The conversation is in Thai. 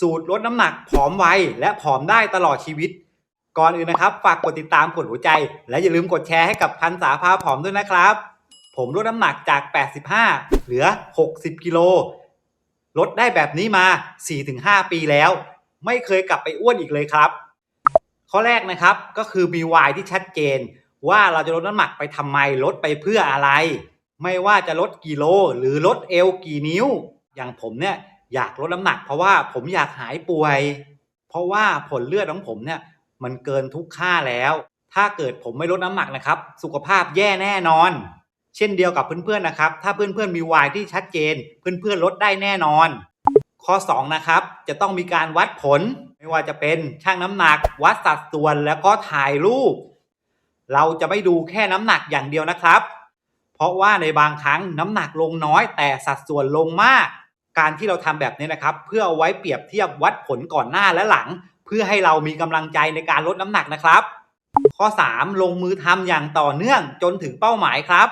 สูตรลดน้ำหนักผอมไวและผอมได้ตลอดชีวิต ก่อนอื่นนะครับฝากกดติดตามกดหัวใจ และอย่าลืมกดแชร์ให้กับพันษาพาผอมด้วยนะครับ ผมลดน้ำหนักจาก 85 เหลือ 60 กิโลลดได้แบบนี้มา 4-5 ปีแล้ว ไม่เคยกลับไปอ้วนอีกเลยครับ ข้อแรกนะครับก็คือมีวายที่ชัดเจน ว่าเราจะลดน้ำหนักไปทำไมลดไปเพื่ออะไร ไม่ว่าจะลดกี่โลหรือลดเอวกี่นิ้ว อย่างผมเนี่ย อยากลดน้ำหนัก เพราะว่าผมอยากหายป่วย เพราะว่าผลเลือดของผมเนี่ยมันเกินทุกค่าแล้ว ถ้าเกิดผมไม่ลดน้ำหนักนะครับ สุขภาพแย่แน่นอน เช่นเดียวกับเพื่อนๆนะครับ ถ้าเพื่อนๆมีวายที่ชัดเจน เพื่อนๆลดได้แน่นอน ข้อ2นะครับจะต้องมีการวัดผลไม่ว่าจะเป็นชั่งน้ำหนัก วัดสัดส่วนแล้วก็ถ่ายรูป เราจะไม่ดูแค่น้ำหนักอย่างเดียวนะครับ เพราะว่าในบางครั้งน้ำหนักลงน้อยแต่สัดส่วนลงมาก การที่เราทำแบบนี้นะครับ เพื่อเอาไว้เปรียบเทียบวัดผลก่อนหน้าและหลัง เพื่อให้เรามีกำลังใจในการลดน้ำหนักนะครับ ข้อ 3 ลงมือทำอย่างต่อเนื่องจนถึงเป้าหมายครับ